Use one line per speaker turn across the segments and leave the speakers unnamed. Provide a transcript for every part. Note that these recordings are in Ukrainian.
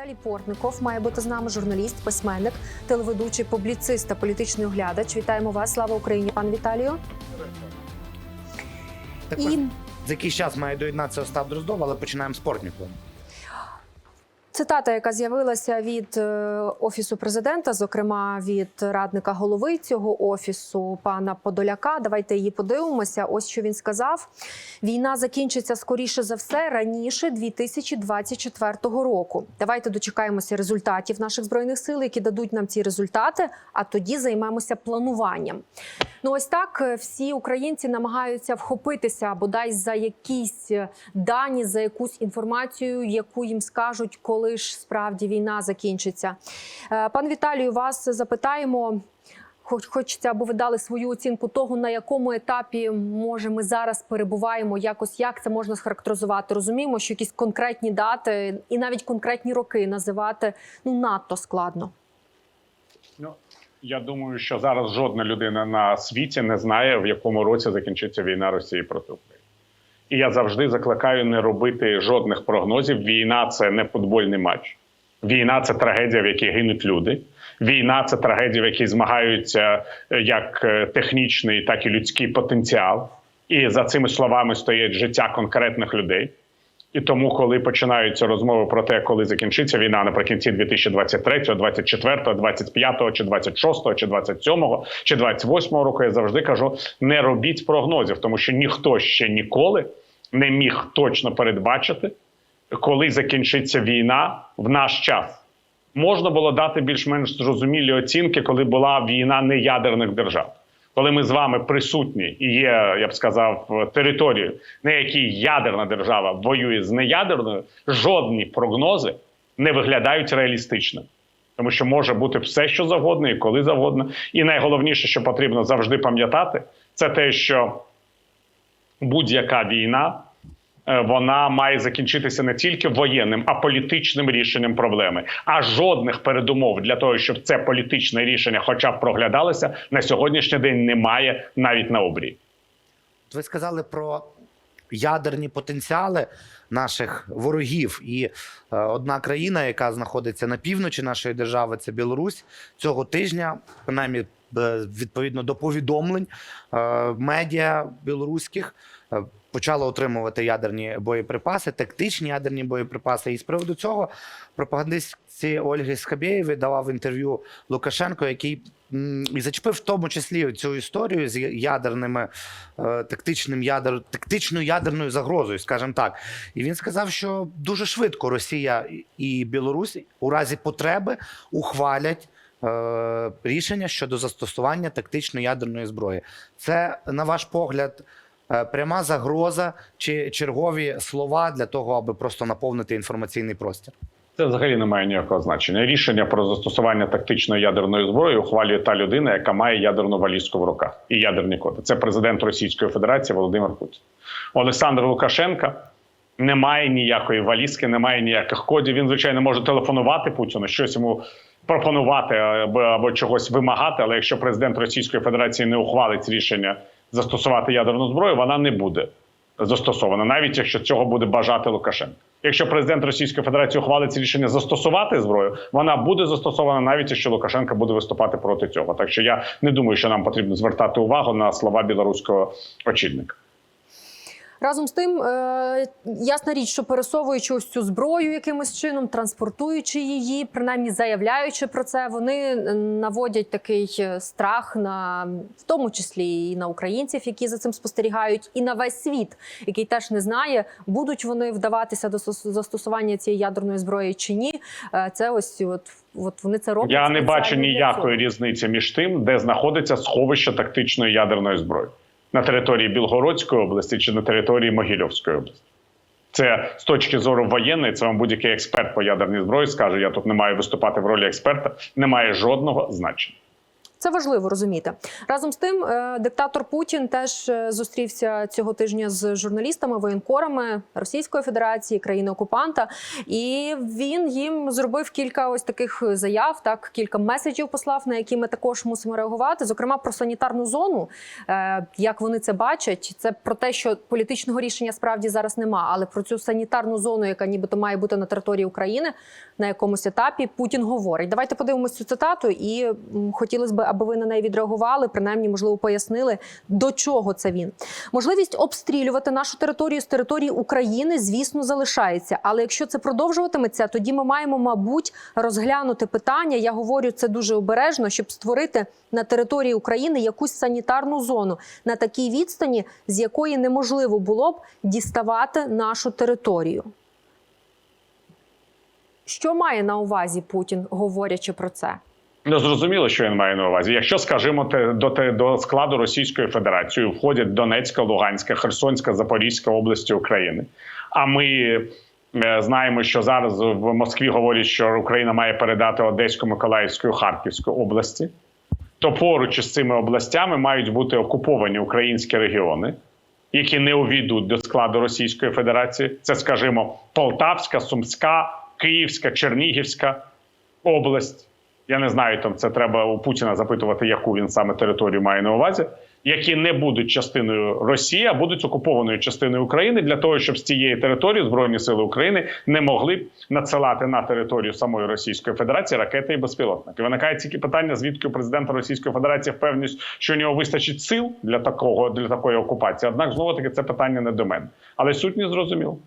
Віталій Портников має бути з нами журналіст, письменник, телеведучий, публіцист та політичний оглядач. Вітаємо вас! Слава Україні, пан Віталію!
Також
І
за якийсь час має доєднатися Остап Дроздов, але починаємо з Портнікова.
Цитата, яка з'явилася від е, офісу президента, зокрема від радника голови цього офісу, пана Подоляка. Давайте її подивимося. Ось що він сказав: війна закінчиться скоріше за все раніше 2024 року. Давайте дочекаємося результатів наших збройних сил, які дадуть нам ці результати. А тоді займемося плануванням. Ну, ось так е, всі українці намагаються вхопитися бодай за якісь дані, за якусь інформацію, яку їм скажуть, коли ж справді війна закінчиться. Е, Пан Віталію, вас запитаємо. Хоч хочеться, аби ви дали свою оцінку того, на якому етапі може ми зараз перебуваємо, якось як це можна схарактеризувати. Розуміємо, що якісь конкретні дати і навіть конкретні роки називати ну надто складно.
Ну, я думаю, що зараз жодна людина на світі не знає, в якому році закінчиться війна Росії проти України. І я завжди закликаю не робити жодних прогнозів. Війна це не футбольний матч. Війна це трагедія, в якій гинуть люди. Війна це трагедія, в якій змагаються е, як е, технічний, так і людський потенціал. І за цими словами стоять життя конкретних людей. І тому, коли починаються розмови про те, коли закінчиться війна наприкінці 2023, 2024, 2025, чи 26, чи 27, чи 28 року, я завжди кажу: не робіть прогнозів, тому що ніхто ще ніколи не міг точно передбачити, коли закінчиться війна в наш час. Можна було дати більш-менш зрозумілі оцінки, коли була війна неядерних держав. Коли ми з вами присутні і є, я б сказав, територією, на якій ядерна держава воює з неядерною, жодні прогнози не виглядають реалістичними. Тому що може бути все, що завгодно, і коли завгодно. І найголовніше, що потрібно завжди пам'ятати, це те, що будь-яка війна вона має закінчитися не тільки воєнним, а політичним рішенням проблеми. А жодних передумов для того, щоб це політичне рішення, хоча б проглядалося, на сьогоднішній день немає навіть на обрії.
Ви сказали про ядерні потенціали наших ворогів. І е, одна країна, яка знаходиться на півночі нашої держави, це Білорусь. Цього тижня, принаймні, е, відповідно до повідомлень е, медіа білоруських. Почала отримувати ядерні боєприпаси, тактичні ядерні боєприпаси. І з приводу цього пропагандистці Ольги Скабєєві давав інтерв'ю Лукашенко, який і зачепив в тому числі цю історію з ядерними тактичним ядер, тактичною ядерною загрозою, скажімо так. І він сказав, що дуже швидко Росія і Білорусь у разі потреби ухвалять. е, Рішення щодо застосування тактичної ядерної зброї, це на ваш погляд е, пряма загроза чи чергові слова для того, аби просто наповнити інформаційний простір.
Це взагалі не має ніякого значення. Рішення про застосування тактичної ядерної зброї ухвалює та людина, яка має ядерну валізку в руках і ядерні коди. Це президент Російської Федерації Володимир Путін. Олександр Лукашенка не має ніякої валізки, не має ніяких кодів. Він, звичайно, може телефонувати Путіну, щось йому пропонувати або, або чогось вимагати. Але якщо президент Російської Федерації не ухвалить рішення застосувати ядерну зброю, вона не буде застосована, навіть якщо цього буде бажати Лукашенко. Якщо президент Російської Федерації ухвалить рішення застосувати зброю, вона буде застосована навіть якщо Лукашенко буде виступати проти цього. Так що я не думаю, що нам потрібно звертати увагу на слова білоруського очільника.
Разом з тим, е, ясна річ, що пересовуючи ось цю зброю якимось чином, транспортуючи її, принаймні заявляючи про це, вони наводять такий е, страх на в тому числі і на українців, які за цим спостерігають, і на весь світ, який теж не знає, будуть вони вдаватися до застосування цієї ядерної зброї чи ні. Е, Це ось от, от вони це роблять.
Я не бачу ніякої різниці між тим, де знаходиться сховище тактичної ядерної зброї на території Білгородської області чи на території Могильовської області. Це з точки зору воєнної, це вам будь-який експерт по ядерній зброї скаже. Я тут не маю виступати в ролі експерта, не має жодного значення.
Це важливо розуміти. Разом з тим, е, диктатор Путін теж е, зустрівся цього тижня з журналістами, воєнкорами Російської Федерації, країни окупанта, і він їм зробив кілька ось таких заяв, так кілька меседжів послав, на які ми також мусимо реагувати. Зокрема, про санітарну зону, Е, як вони це бачать. Це про те, що політичного рішення справді зараз нема, але про цю санітарну зону, яка нібито має бути на території України на якомусь етапі, Путін говорить. Давайте подивимось цю цитату, і хотілося б, аби ви на неї відреагували, принаймні, можливо, пояснили, до чого це він. Можливість обстрілювати нашу територію з території України, звісно, залишається. Але якщо це продовжуватиметься, тоді ми маємо, мабуть, розглянути питання. Я говорю це дуже обережно, щоб створити на території України якусь санітарну зону на такій відстані, з якої неможливо було б діставати нашу територію. Що має на увазі Путін, говорячи про це?
Ну, зрозуміло, що він має на увазі. Якщо, скажімо, те- до, те- до складу Російської Федерації входять Донецька, Луганська, Херсонська, Запорізька області України. А ми е, знаємо, що зараз в Москві говорять, що Україна має передати Одеську, Миколаївську, і Харківську області. То поруч із цими областями мають бути окуповані українські регіони, які не увійдуть до складу Російської Федерації. Це, скажімо, Полтавська, Сумська, Київська, Чернігівська область. Я не знаю, там це треба у Путіна запитувати, яку він саме територію має на увазі, які не будуть частиною Росії, а будуть окупованою частиною України для того, щоб з цієї території Збройні Сили України не могли надсилати на територію самої Російської Федерації ракети і безпілотники. Виникає тільки питання, звідки у президента Російської Федерації впевненість, що у нього вистачить сил для такого для такої окупації. Однак знову таки це питання не до мене, але сутність зрозуміло.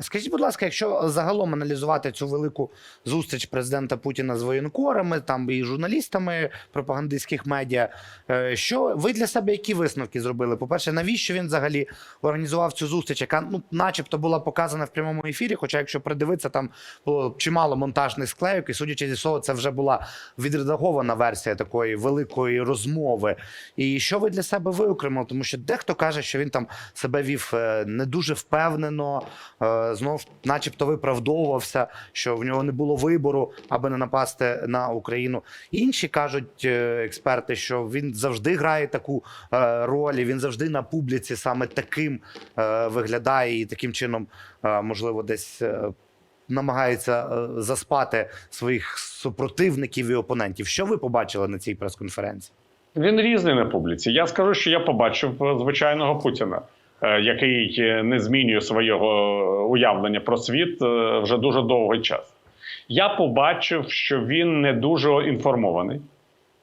Скажіть, будь ласка, якщо загалом аналізувати цю велику зустріч президента Путіна з воєнкорами, там і журналістами пропагандистських медіа, е, що ви для себе які висновки зробили? По-перше, навіщо він взагалі організував цю зустріч, яка ну, начебто була показана в прямому ефірі? Хоча, якщо придивитися, там було чимало монтажних склейок, і судячи зі всього, це вже була відредагована версія такої великої розмови. І що ви для себе виокремили? Тому що дехто каже, що він там себе вів е, не дуже впевнено. Знов, начебто, виправдовувався, що в нього не було вибору, аби не напасти на Україну. Інші кажуть е, експерти, що він завжди грає таку е, роль, і він завжди на публіці саме таким е, виглядає, і таким чином, можливо, десь. Намагається заспати своїх супротивників і опонентів. Що ви побачили на цій прес-конференції?
Він різний на публіці. Я скажу, що я побачив звичайного Путіна, який е, не змінює свого уявлення про світ е, вже дуже довгий час. Я побачив, що він не дуже інформований.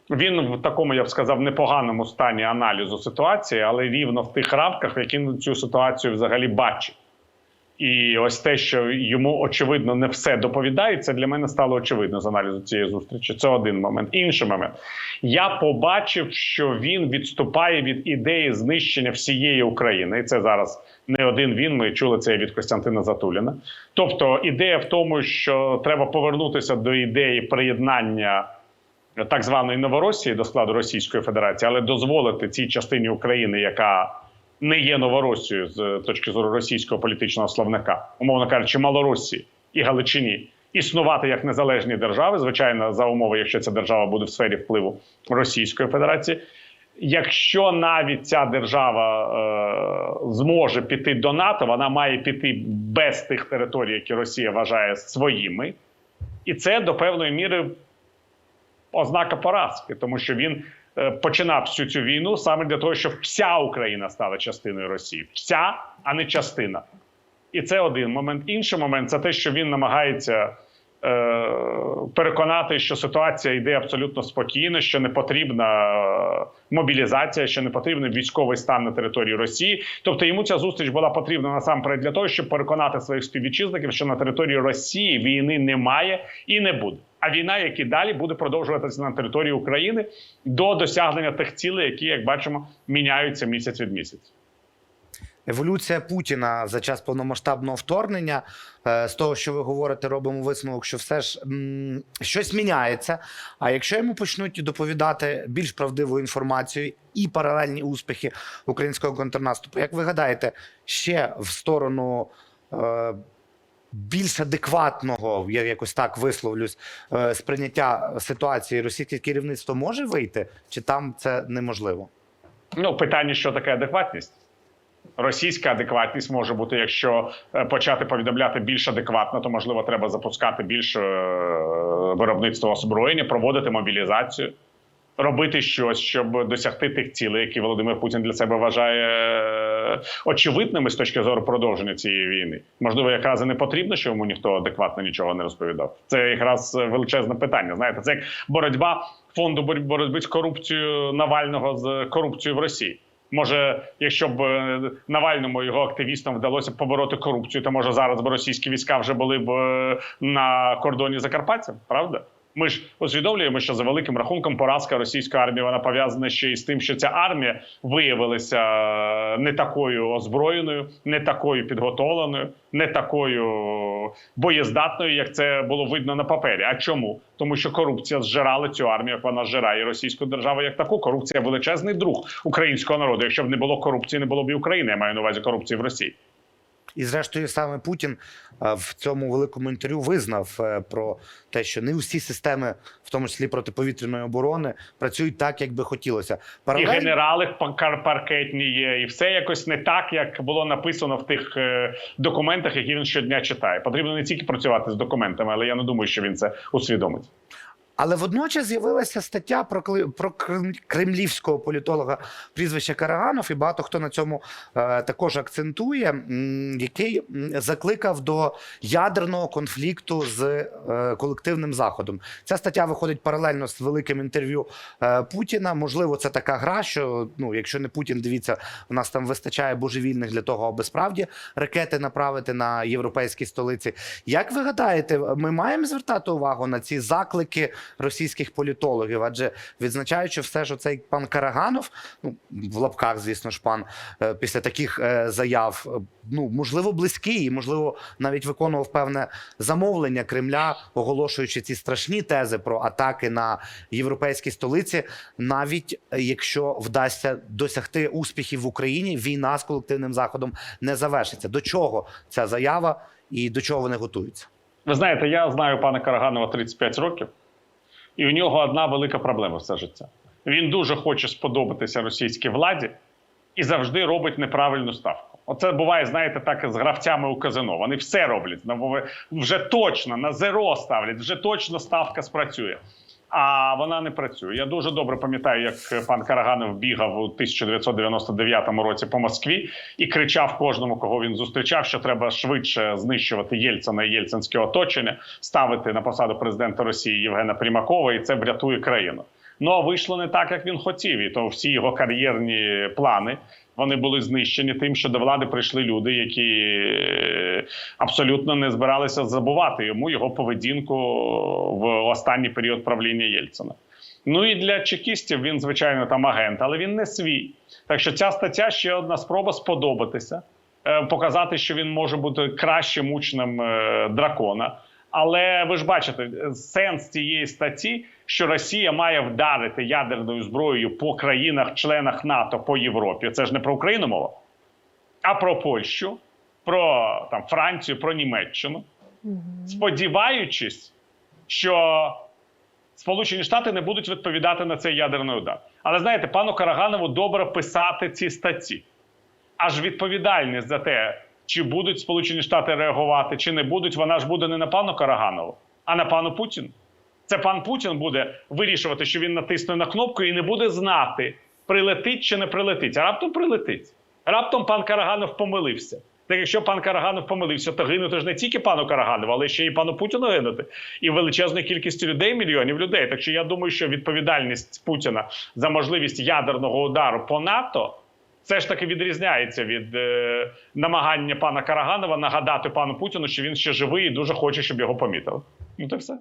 Він в такому, я б сказав, непоганому стані аналізу ситуації, але рівно в тих рамках, які цю ситуацію взагалі бачить. І ось те, що йому очевидно не все доповідається, для мене стало очевидно з аналізу цієї зустрічі. Це один момент. Інший момент. Я побачив, що він відступає від ідеї знищення всієї України, і це зараз не один він. Ми чули це від Костянтина Затуліна. Тобто, ідея в тому, що треба повернутися до ідеї приєднання. Так званої Новоросії до складу Російської Федерації, але дозволити цій частині України, яка не є Новоросією з точки зору російського політичного словника, умовно кажучи, Малоросії і Галичині, існувати як незалежні держави, звичайно, за умови, якщо ця держава буде в сфері впливу Російської Федерації. Якщо навіть ця держава е, зможе піти до НАТО, вона має піти без тих територій, які Росія вважає своїми, і це до певної міри ознака поразки, тому що він е, починав всю цю війну саме для того, щоб вся Україна стала частиною Росії, вся, а не частина. І це один момент. Інший момент це те, що він намагається е, переконати, що ситуація йде абсолютно спокійно, що не потрібна е, мобілізація, що не потрібен військовий стан на території Росії. Тобто йому ця зустріч була потрібна насамперед для того, щоб переконати своїх співвітчизників, що на території Росії війни немає і не буде. А війна, як і далі, буде продовжуватися на території України до досягнення тих цілей, які, як бачимо, міняються місяць від місяця.
Еволюція Путіна за час повномасштабного вторгнення. Е, З того, що ви говорите, робимо висновок, що все ж м, щось міняється. А якщо йому почнуть доповідати більш правдиву інформацію і паралельні успіхи українського контрнаступу, як ви гадаєте, ще в сторону е, більш адекватного, я якось так висловлюсь, е, сприйняття ситуації російське керівництво може вийти, чи там це неможливо?
Ну, питання, що таке адекватність. Російська адекватність може бути, якщо е, почати повідомляти більш адекватно, то можливо треба запускати більше виробництво озброєння, проводити мобілізацію, робити щось, щоб досягти тих цілей, які Володимир Путін для себе вважає очевидними з точки зору продовження цієї війни. Можливо, якраз і не потрібно, що йому ніхто адекватно нічого не розповідав. Це якраз величезне питання. Знаєте, це як боротьба фонду боротьби- з корупцією Навального з корупцією в Росії. Може, якщо б е, Навальному його активістам вдалося побороти корупцію, то може зараз б російські війська вже були б е, на кордоні з Закарпаттям, правда? Ми ж усвідомлюємо, що за великим рахунком поразка російської армії вона пов'язана ще й з тим, що ця армія виявилася е, не такою озброєною, не такою підготовленою, не такою боєздатною, як це було видно на папері. А чому? Тому що корупція зжирала цю армію, як вона зжирає російську державу як таку. Корупція величезний друг українського народу. Якщо б не було корупції, не було б і України. Я маю на увазі корупції в Росії.
І зрештою, саме Путін е, в цьому великому інтерв'ю визнав е, про те, що не усі системи, в тому числі протиповітряної оборони, працюють так, як би хотілося.
І
Паралельно
генерали паркетні є, і все якось не так, як було написано в тих е, документах, які він щодня читає. Потрібно не тільки працювати з документами, але я не думаю, що він це усвідомить.
Але водночас з'явилася стаття про про кремлівського політолога прізвища Караганов, і багато хто на цьому е, також акцентує, який закликав до ядерного конфлікту з е, колективним заходом. Ця стаття виходить паралельно з великим інтерв'ю е, Путіна. Можливо, це така гра, що ну, якщо не Путін, дивіться, у нас там вистачає божевільних для того, аби справді ракети направити на європейські столиці. Як ви гадаєте, ми маємо звертати увагу на ці заклики російських політологів? Адже відзначаючи все, що цей пан Караганов, ну в лапках, звісно ж, пан е, після таких е, заяв, е, ну можливо, близький, і можливо, навіть виконував певне замовлення Кремля, оголошуючи ці страшні тези про атаки на європейські столиці, навіть якщо вдасться досягти успіхів в Україні, війна з колективним заходом не завершиться. До чого ця заява і до чого вони готуються?
Ви знаєте, я знаю пана Караганова 35 років, і у нього одна велика проблема все життя. Він дуже хоче сподобатися російській владі і завжди робить неправильну ставку. Оце буває, знаєте, так з гравцями у казино. Вони все роблять. Вже точно на зеро ставлять, вже точно ставка спрацює. А вона не працює. Я дуже добре пам'ятаю, як пан Караганов бігав у 1999 році по Москві і кричав кожному, кого він зустрічав, що треба швидше знищувати Єльцина і єльцинське оточення, ставити на посаду президента Росії Євгена Примакова, і це врятує країну. Ну а вийшло не так, як він хотів. І то всі його кар'єрні плани вони були знищені тим, що до влади прийшли люди, які е, абсолютно не збиралися забувати йому його поведінку в останній період правління Єльцина. Ну і для чекістів він, звичайно, там агент, але він не свій. Так що ця стаття ще одна спроба сподобатися, е, показати, що він може бути кращим учнем е, дракона. Але ви ж бачите, сенс цієї статті, що Росія має вдарити ядерною зброєю по країнах-членах НАТО по Європі. Це ж не про Україну мова, а про Польщу, про там Францію, про Німеччину, сподіваючись, що Сполучені Штати не будуть відповідати на цей ядерний удар. Але знаєте, пану Караганову добре писати ці статті. Аж відповідальність за те, чи будуть Сполучені Штати реагувати, чи не будуть, вона ж буде не на пану Караганову, а на пану Путіну. Це пан Путін буде вирішувати, що він натисне на кнопку і не буде знати, прилетить чи не прилетить. А раптом прилетить. Раптом пан Караганов помилився. Так якщо пан Караганов помилився, то гинути ж не тільки пану Караганову, але ще й пану Путіну гинути. І величезною кількістю людей, мільйонів людей. Так що я думаю, що відповідальність Путіна за можливість ядерного удару по НАТО все ж таки відрізняється від е, намагання пана Караганова нагадати пану Путіну, що він ще живий і дуже хоче, щоб його помітили. Ну, то все.